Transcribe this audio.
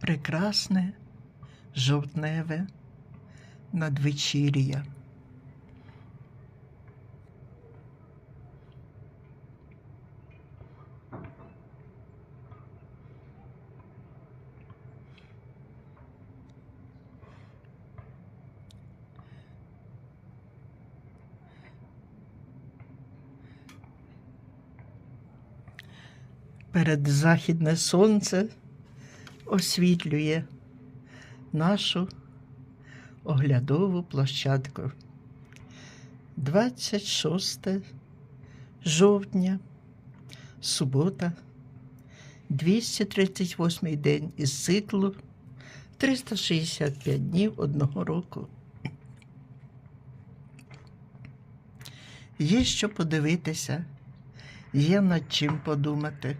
прекрасне жовтневе надвечір'я. Передзахідне сонце освітлює нашу оглядову площадку. 26 жовтня, субота, 238 день із циклу 365 днів одного року. Є що подивитися, є над чим подумати.